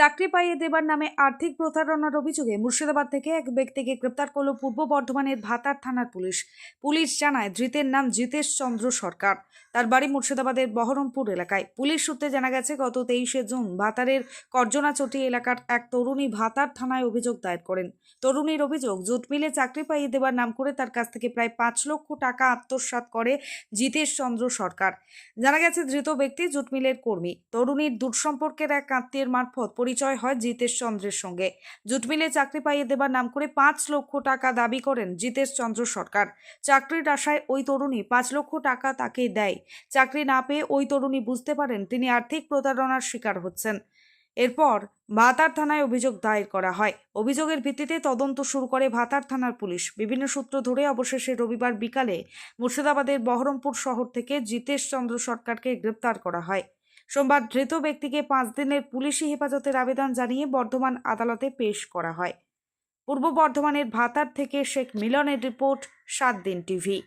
চাকরি পাইয়ে দেবার নামে আর্থিক প্রতারণার অভিযোগে মুর্শিদাবাদ থেকে এক ব্যক্তিকে গ্রেপ্তার করল পূর্ব বর্ধমানের ভাতার থানার পুলিশ। পুলিশ জানায়, ধৃতের নাম জিতেশ চন্দ্র সরকার। তার বাড়ি মুর্শিদাবাদের বহরমপুর এলাকায়। পুলিশ সূত্রে জানা গেছে, গত তেইশে জুন ভাতারের করজনাচটি এলাকার এক তরুণী ভাতার থানায় অভিযোগ দায়ের করেন। তরুণীর অভিযোগ, জুট মিলে চাকরি পাইয়ে দেবার নাম করে তার কাছ থেকে প্রায় পাঁচ লক্ষ টাকা আত্মসাৎ করে জিতেশ চন্দ্র সরকার। জানা গেছে, ধৃত ব্যক্তি জুট মিলের কর্মী। তরুণীর দূর সম্পর্কের এক আত্মীয়ের মারফত পরিচয় হয় জিতেশ চন্দ্রের সঙ্গে। জুট মিলে চাকরি পাইয়ে দেবার নাম করে পাঁচ লক্ষ টাকা দাবি করেন জিতেশ চন্দ্র সরকার। চাকরির আশায় ওই তরুণী পাঁচ লক্ষ টাকা তাকে দেয়। চাকরি না পেয়ে ওই তরুণী বুঝতে পারেন তিনি আর্থিক প্রতারণার শিকার হচ্ছেন। এরপর ভাতার থানায় অভিযোগ দায়ের করা হয়। অভিযোগের ভিত্তিতে তদন্ত শুরু করে ভাতার থানার পুলিশ। বিভিন্ন সূত্র ধরে অবশেষে রবিবার বিকালে মুর্শিদাবাদের বহরমপুর শহর থেকে জিতেশ চন্দ্র সরকারকে গ্রেপ্তার করা হয়। সোমবার ধৃত ব্যক্তিকে পাঁচ দিনের পুলিশি হেফাজতের আবেদন জানিয়ে বর্ধমান আদালতে পেশ করা হয়। পূর্ব বর্ধমানের ভাতার থেকে শেখ মিলনের রিপোর্ট, সাত দিন টিভি।